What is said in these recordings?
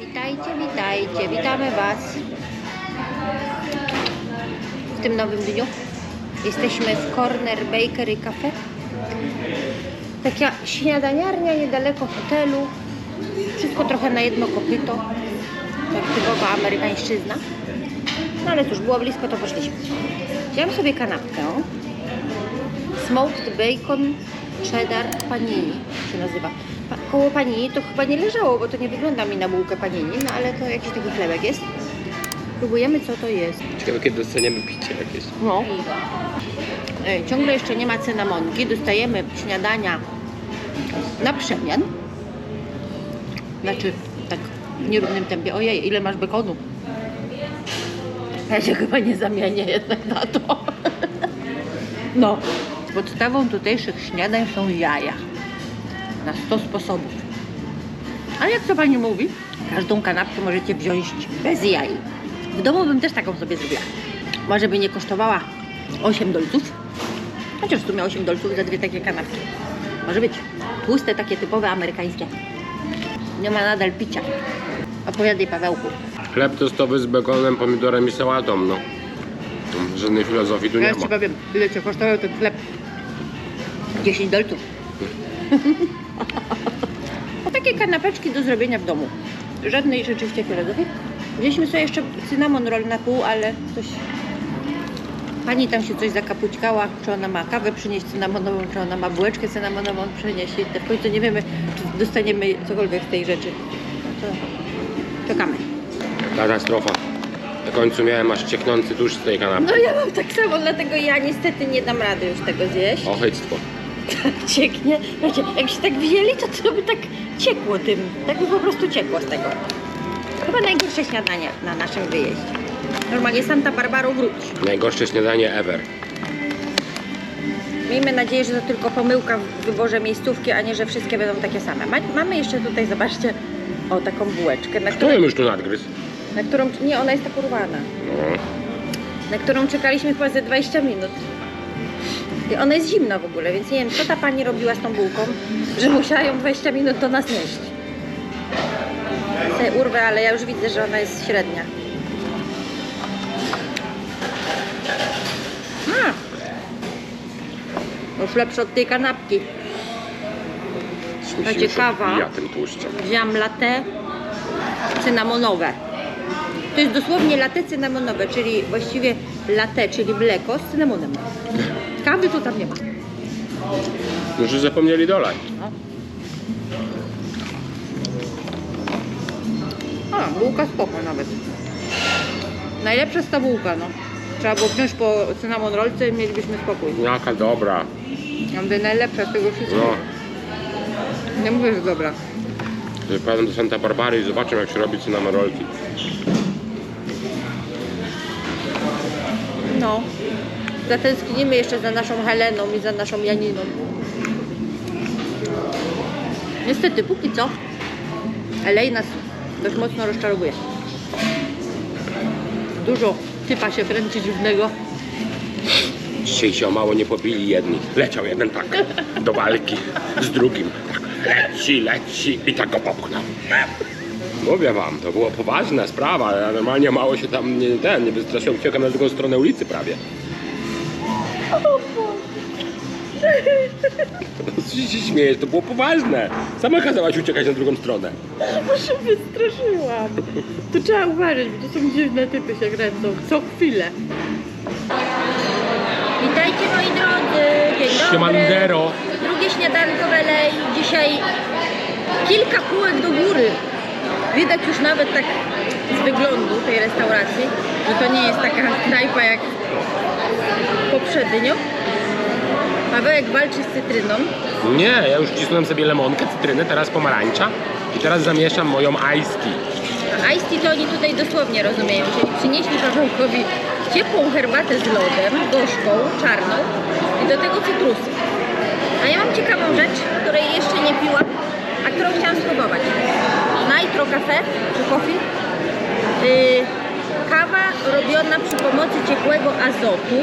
Witajcie, witajcie, witamy Was w tym nowym dniu. Jesteśmy w Corner Bakery Cafe. Taka śniadaniarnia niedaleko hotelu. Wszystko trochę na jedno kopyto. Tak typowa amerykańszczyzna. No ale cóż, było blisko, to poszliśmy. Wziąłem sobie kanapkę. Smoked bacon cheddar panini się nazywa. Pa, koło panini to chyba nie leżało, bo to nie wygląda mi na bułkę panini, no ale to jakiś taki chlebek jest. Próbujemy co to jest. Ciekawe kiedy dostaniemy picie jakieś. No. E, Ciągle jeszcze nie ma cynamonki. Dostajemy śniadania na przemian. Znaczy, tak w nierównym tempie. Ojej, ile masz bekonu? Ja się chyba nie zamienię jednak na to. No. Podstawą tutejszych śniadań są jaja. Na 100 sposobów. Ale jak to pani mówi, każdą kanapkę możecie wziąć bez jaj. W domu bym też taką sobie zrobiła. Może by nie kosztowała 8 dolców. Chociaż w sumie 8 dolców za dwie takie kanapki. Może być. Tłuste, takie typowe amerykańskie. Nie ma nadal picia. Opowiadaj Pawełku. Chleb testowy z bekonem, pomidorem i sałatą, no. Żadnej filozofii tu nie Teraz ma. ci powiem, ile cię kosztował ten chleb. 10 dolców. Takie kanapeczki do zrobienia w domu. Żadnej rzeczywiście filozofii. Wzięliśmy sobie jeszcze cynamon roll na pół, ale coś... Pani tam się coś zakapućkała, czy ona ma kawę przynieść cynamonową, czy ona ma bułeczkę cynamonową przynieść. I w końcu nie wiemy, czy dostaniemy cokolwiek z tej rzeczy. No to czekamy. Katastrofa. Na końcu miałem aż cieknący tusz z tej kanapy. No ja mam tak samo, dlatego ja niestety nie dam rady już tego zjeść. Ochyctwo. Tak cieknie. Wiecie, jak się tak wzięli, to to by tak ciekło tym. Tak by po prostu ciekło z tego. Chyba najgorsze śniadanie na naszym wyjeździe. Normalnie Santa Barbaro wróć. Najgorsze śniadanie ever. Miejmy nadzieję, że to tylko pomyłka w wyborze miejscówki, a nie, że wszystkie będą takie same. Ma, mamy jeszcze tutaj, zobaczcie, o taką bułeczkę, na Kto którą, już tu nadgryzł? na którą, nie, ona jest tak urwana, No. na którą czekaliśmy chyba ze 20 minut. I ona jest zimna w ogóle, więc nie wiem, co ta pani robiła z tą bułką, że musiała ją 20 minut do nas nieść. Sobie urwę, ale ja już widzę, że ona jest średnia. Mm. Już lepsze od tej kanapki. Już ciekawa. odbija tym tłuszczem. Wziąłam latte cynamonowe. To jest dosłownie latte cynamonowe, czyli właściwie latte, czyli mleko z cynamonem. Kawy to tam nie ma. Może zapomnieli dolać. No. A, bułka spoko nawet. Najlepsza jest ta bułka, no. Trzeba było wziąć po cynamon rolce i mielibyśmy spokój. Jaka dobra. Ja mówię, najlepsza z tego wszystkiego. No. Nie mówię, że dobra. Wypadam do Santa Barbary i zobaczę jak się robi cynamon rolki. No. Zatęsknimy jeszcze za naszą Heleną i za naszą Janiną. Niestety, póki co, LA nas dość mocno rozczarowuje. Dużo typa się wręczy dziwnego. Dzisiaj się o mało nie pobili jedni. Leciał jeden tak do walki z drugim. Tak leci, leci i tak go popchnął. Mówię wam, to była poważna sprawa. Ja normalnie mało się tam nie, ten, nie wystraszyłem. Uciekam na drugą stronę ulicy prawie. Co się śmiejesz? To było poważne. Sama kazałaś uciekać na drugą stronę. Bo się wystraszyłam. To trzeba uważać, bo to są dziwne typy się kręcą. Co chwilę. Witajcie moi drodzy. Dzień dobry. Siemandero. Drugie śniadanko w LA. Dzisiaj kilka kółek do góry. Widać już nawet tak z wyglądu tej restauracji, że to nie jest taka knajpa jak poprzednio. Pawełek walczy z cytryną. Nie, ja już cisnąłem sobie lemonkę, cytrynę, teraz pomarańcza i teraz zamieszam moją iced tea. A iced tea to oni tutaj dosłownie rozumieją, czyli przynieśli Pawełkowi ciepłą herbatę z lodem, gorzką, czarną i do tego cytrusy. A ja mam ciekawą rzecz, której jeszcze nie piłam, a którą chciałam spróbować. Nitro Cafe, czy coffee. Yy, kawa robiona przy pomocy ciekłego azotu,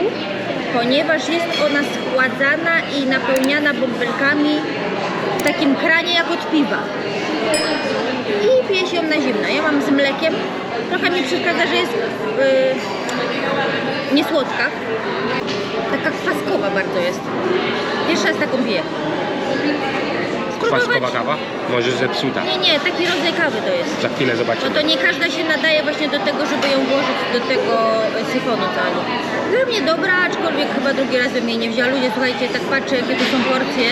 ponieważ jest ona schładzana i napełniana bąbelkami w takim kranie jak od piwa. I pije się ją na zimno. Ja mam mlekiem. Trochę mi przeszkadza, że jest yy, niesłodka. Taka kwaskowa bardzo jest. Pierwszy raz taką piję. Kwaskowa kawa? Może zepsuta. Nie, nie, taki rodzaj kawy to jest. Za chwilę zobaczymy. to nie każda się nadaje właśnie do tego, żeby ją włożyć do tego syfonu całego. Dla mnie dobra, aczkolwiek chyba drugi raz bym jej nie wzięła. Ludzie, słuchajcie, tak patrzę, jakie to są porcje.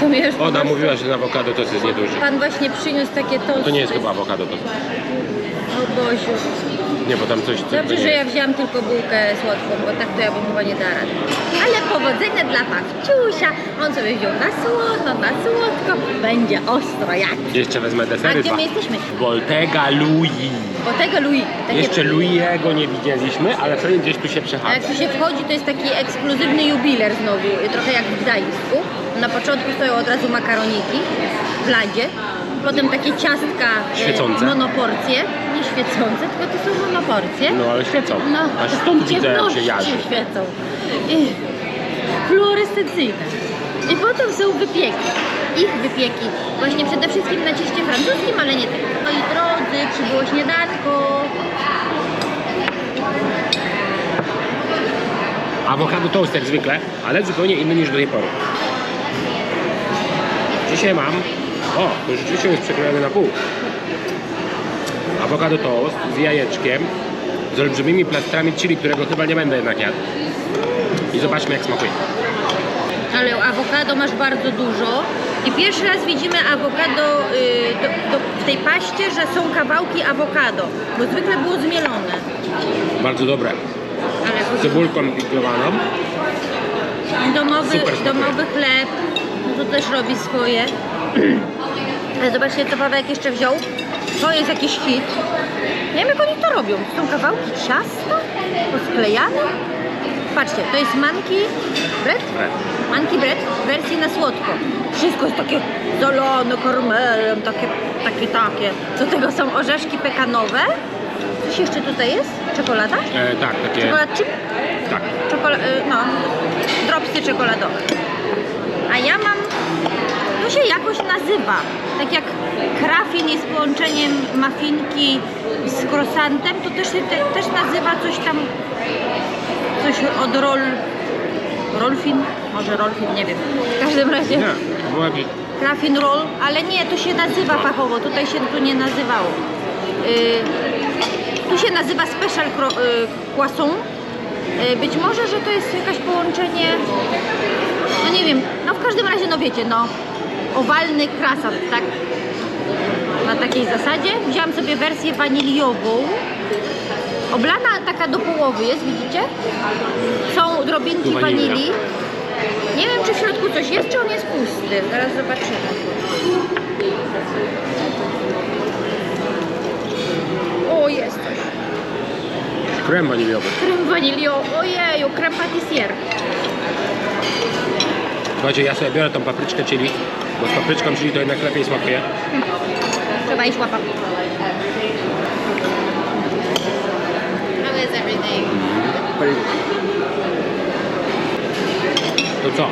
To mi już po Ona prostu- mówiła, że na awokado to jest nieduży. Pan właśnie przyniósł takie tosty. To nie jest chyba awokado to. O Boziu. Nie, bo tam coś... co- Dobrze, że ja wzięłam tylko bułkę słodką, bo tak to ja bym chyba nie dała rady. Ale powodzenia dla Pawciusia. On sobie wziął na słodko, na słodko. Będzie ostro jak. Jeszcze wezmę A desery gdzie dwa. my jesteśmy? Voltega Louis. Bo tego Louis. Takie... Jeszcze Louis'ego nie widzieliśmy, ale pewnie gdzieś tu się A przechadza. jak tu się wchodzi, to jest taki ekskluzywny jubiler znowu, trochę jak w Gdańsku. Na początku stoją od razu makaroniki w ladzie, potem takie ciastka e, Świecące. monoporcje, nie świecące, tylko to są monoporcje. No ale świecą. No, Aż stąd widzę, jak się jarzy. świecą. I fluorescencyjne. I potem są wypieki. Ich wypieki. Właśnie przede wszystkim na cieście francuskim, ale nie tylko. Moi drodzy, przybyło śniadanko. Awokado toast jak zwykle, ale zupełnie inny niż do tej pory. Dzisiaj mam... O, to rzeczywiście jest przekrojone na pół. Awokado toast z jajeczkiem, z olbrzymimi plastrami chili, którego chyba nie będę jednak jadł. I zobaczmy jak smakuje. Ale awokado masz bardzo dużo. I pierwszy raz widzimy awokado y, do, do, w tej paście, że są kawałki awokado. Bo zwykle było zmielone. Bardzo dobre. Ale Z cebulką piklowaną. domowy, domowy chleb, no to też robi swoje. Zobaczcie, co Pawełek jeszcze wziął. To jest jakiś hit. Nie wiem, jak oni to robią. To są kawałki ciasta posklejane. Patrzcie, to jest manki bread. Bread. Manki bread w wersji na słodko. Wszystko jest takie zalane karmelem, takie, takie, takie. Do tego są orzeszki pekanowe. Coś jeszcze tutaj jest? Czekolada? E, tak, takie... Czekolad chip? Tak. Czekola- y, no, dropsy czekoladowe. A ja mam, to się jakoś nazywa, tak jak krafin jest połączeniem mafinki z croissantem, to też się te, też nazywa coś tam, coś od roll, rolfin, może rolfin, nie wiem. W każdym razie Nie, było jakieś... krafin roll, ale nie, to się nazywa fachowo, tutaj się tu nie nazywało. Y, tu się nazywa special cro- y, croissant. Y, być może, że to jest jakaś połączenie, no nie wiem, no w każdym razie, no wiecie, no owalny krasant, tak? Na takiej zasadzie. Wziąłam sobie wersję waniliową. Oblana taka do połowy jest, widzicie? Są drobinki wanilia. wanilii. Nie wiem, czy w środku coś jest, czy on jest pusty. Zaraz zobaczymy. O, jest coś. Krem waniliowy. Krem waniliowy. Ojeju, krem patissier. Słuchajcie, ja sobie biorę tą papryczkę chili, bo z papryczką chili to jednak lepiej smakuje. Trzeba iść łapa. To co?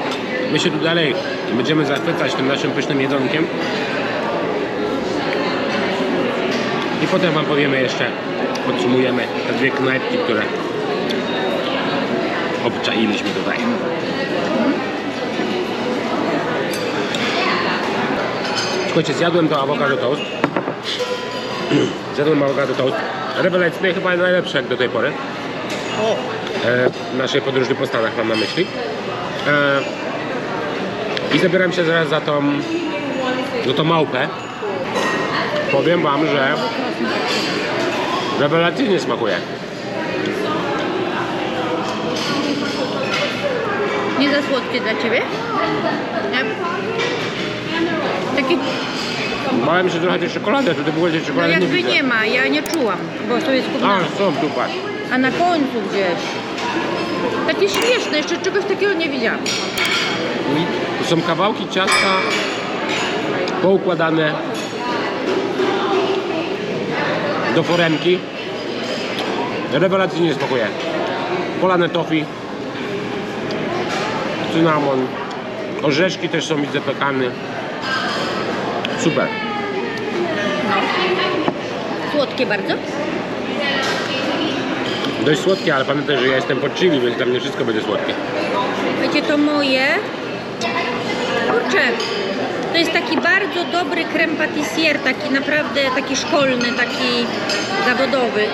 My się tu dalej będziemy zachwycać tym naszym pysznym jedzonkiem. I potem Wam powiemy jeszcze, podsumujemy te dwie knajpki, które obczailiśmy tutaj. Słuchajcie, zjadłem to awokado toast. Zjadłem awokado toast. Rewelacyjne, chyba najlepsze jak do tej pory. O, e, naszej podróży po Stanach mam na myśli. E, I zabieram się zaraz za tą, za tą małpę. Powiem Wam, że rewelacyjnie smakuje. nie za słodkie dla Ciebie? Nie? Taki, Bałem się trochę tej czekolady, tutaj ogóle tej no czekolady nie jakby widzę. nie ma, ja nie czułam, bo to jest. A, są tu, patrz. A na końcu gdzieś. Takie śmieszne, jeszcze czegoś takiego nie widziałam. I To są kawałki ciasta poukładane do foremki. Rewelacyjnie smakuje. Polane tofi, cynamon, orzeszki też są widzę pekany. Super. Słodkie. Słodkie bardzo. Dość słodkie, ale pamiętaj, że ja jestem poczciwy, więc dla mnie wszystko będzie słodkie. Wiecie, to moje. Kurczę, to jest taki bardzo dobry creme patissier, taki naprawdę taki szkolny, taki zawodowy.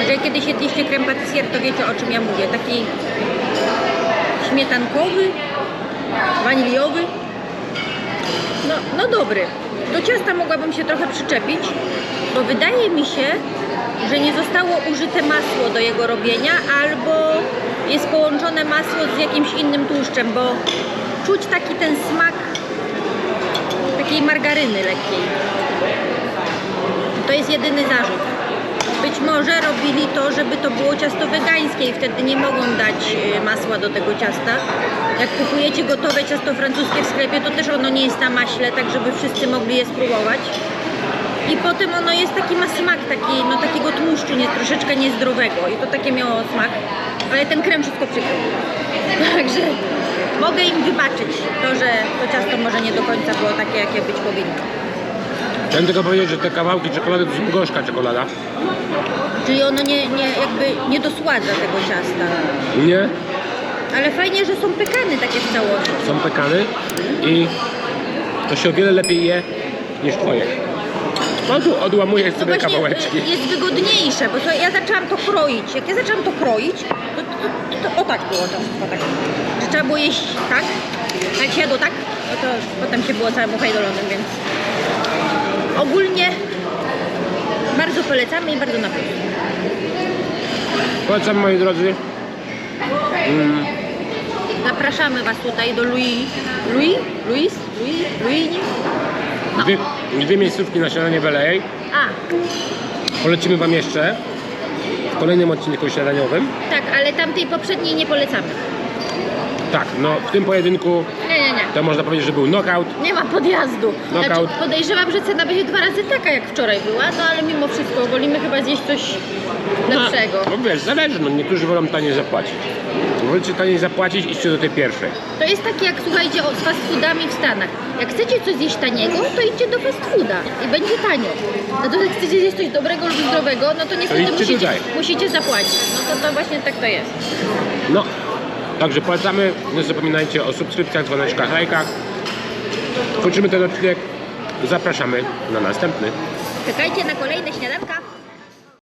Jeżeli kiedyś jedliście creme patissier, to wiecie o czym ja mówię. Taki śmietankowy, waniliowy. No, no dobry. Do ciasta mogłabym się trochę przyczepić, bo wydaje mi się, że nie zostało użyte masło do jego robienia, albo jest połączone masło z jakimś innym tłuszczem, bo czuć taki ten smak takiej margaryny lekkiej. To jest jedyny zarzut. Być może robili to, żeby to było ciasto wegańskie i wtedy nie mogą dać y, masła do tego ciasta. Jak kupujecie gotowe ciasto francuskie w sklepie, to też ono nie jest na maśle, tak żeby wszyscy mogli je spróbować. I potem ono jest taki ma smak taki, no takiego tłuszczu, nie, troszeczkę niezdrowego i to takie miało smak, ale ten krem wszystko przykrył. Także mogę im wybaczyć to, że to ciasto może nie do końca było takie, jakie być powinno. Chciałem tylko powiedzieć, że te kawałki czekolady to są gorzka czekolada. Czyli ono nie, nie, jakby nie dosładza tego ciasta. Nie, Ale fajnie, że są pekany takie w całości. są pekany i to się o wiele lepiej je niż twoje. No tu odłamuję To sobie właśnie kawałeczki. y, jest wygodniejsze, bo to ja zaczęłam to kroić. Jak ja zaczęłam to kroić, to, to, to o tak było to, tak. Że trzeba było jeść tak, jak się jadło tak, no to potem się było całym ufajdolonym, więc ogólnie bardzo polecamy i bardzo na plus. Polecam moi drodzy. Zapraszamy Was tutaj do Louis, Louis, Louis, Louis, Louis, Dwie, dwie miejscówki na śniadanie w LA. a, Polecimy Wam jeszcze w kolejnym odcinku śniadaniowym. tak, ale tamtej poprzedniej nie polecamy. Tak, no w tym pojedynku. To można powiedzieć, że był knockout. Nie ma podjazdu. Znaczy, Knockout. podejrzewam, że cena będzie dwa razy taka jak wczoraj była, no ale mimo wszystko wolimy chyba zjeść coś lepszego. No wiesz, zależy, no niektórzy wolą taniej zapłacić. Wolicie taniej zapłacić, idźcie do tej pierwszej. To jest takie jak słuchajcie z fast foodami w Stanach. Jak chcecie coś zjeść taniego, to idźcie do fast fooda i będzie tanio. Natomiast jak chcecie zjeść coś dobrego lub zdrowego, no to niestety idźcie musicie, musicie zapłacić. No to, to właśnie tak to jest. No, także polecamy. Nie zapominajcie o subskrypcjach, dzwoneczkach, lajkach. Kończymy ten odcinek. Zapraszamy na następny. Czekajcie na kolejne śniadanka.